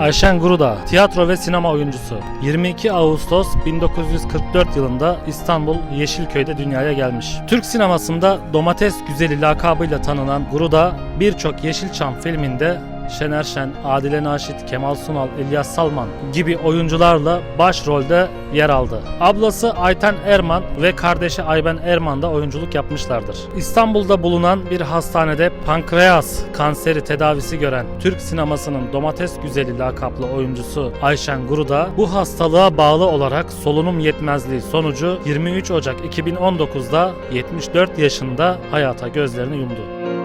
Ayşen Guruda, tiyatro ve sinema oyuncusu. 22 Ağustos 1944 yılında İstanbul Yeşilköy'de dünyaya gelmiş. Türk sinemasında domates güzeli lakabıyla tanınan Guruda birçok Yeşilçam filminde Şener Şen, Adile Naşit, Kemal Sunal, İlyas Salman gibi oyuncularla başrolde yer aldı. Ablası Ayten Erman ve kardeşi Ayben Erman da oyunculuk yapmışlardır. İstanbul'da bulunan bir hastanede pankreas kanseri tedavisi gören Türk sinemasının domates güzeli lakaplı oyuncusu Ayşen Guruda bu hastalığa bağlı olarak solunum yetmezliği sonucu 23 Ocak 2019'da 74 yaşında hayata gözlerini yumdu.